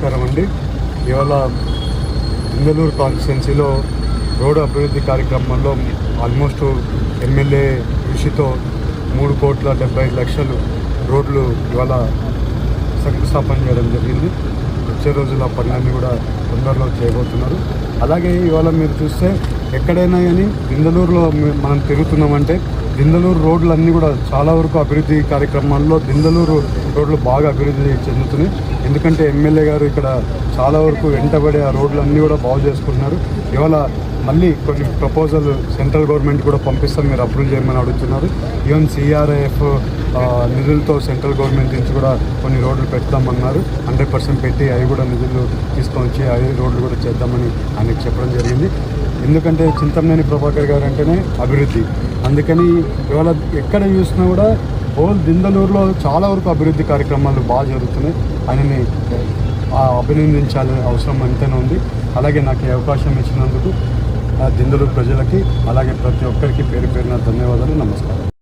నమస్కారం అండి. ఇవాళ ఇందలూరు కాన్స్టిట్యున్సీలో రోడ్డు అభివృద్ధి కార్యక్రమంలో ఆల్మోస్ట్ ఎమ్మెల్యే కృషితో మూడు కోట్ల డెబ్బై ఐదు లక్షలు రోడ్లు ఇవాళ శంకుస్థాపన చేయడం జరిగింది. వచ్చే రోజుల పనులన్నీ కూడా తొందరలో చేయబోతున్నారు. అలాగే ఇవాళ మీరు చూస్తే ఎక్కడైనా కానీ దిందలూరులో మనం తిరుగుతున్నామంటే దిందలూరు రోడ్లన్నీ కూడా చాలా వరకు అభివృద్ధి కార్యక్రమాల్లో దిందలూరు రోడ్లు బాగా అభివృద్ధి చెందుతున్నాయి. ఎందుకంటే ఎమ్మెల్యే గారు ఇక్కడ చాలా వరకు వెంటబడే ఆ రోడ్లన్నీ కూడా బాగు చేసుకుంటున్నారు. ఇవాళ మళ్ళీ కొన్ని ప్రపోజల్ సెంట్రల్ గవర్నమెంట్ కూడా పంపిస్తాం మీరు అప్రూవ్ చేయమని అడుగుతున్నారు. ఈవెన్ సిఆర్ఐఎఫ్ నిధులతో సెంట్రల్ గవర్నమెంట్ నుంచి కూడా కొన్ని రోడ్లు పెడతామన్నారు. హండ్రెడ్ పర్సెంట్ పెట్టి అవి కూడా నిధులు తీసుకొని వచ్చి అవి రోడ్లు కూడా చేద్దామని ఆయనకి చెప్పడం జరిగింది. ఎందుకంటే చింతమనేని ప్రభాకర్ గారు అంటేనే అభివృద్ధి. అందుకని ఇవాళ ఎక్కడ చూసినా కూడా హోల్ దిందలూరులో చాలా వరకు అభివృద్ధి కార్యక్రమాలు బాగా జరుగుతున్నాయి. ఆయనని అభినందించాలనే అభినందించాల్సిన అవసరం అంతేనే ఉంది. అలాగే నాకు ఈ అవకాశం ఇచ్చినందుకు ఆ దిందలూరు ప్రజలకి అలాగే ప్రతి ఒక్కరికి పేరు పేరున ధన్యవాదాలు. నమస్కారం.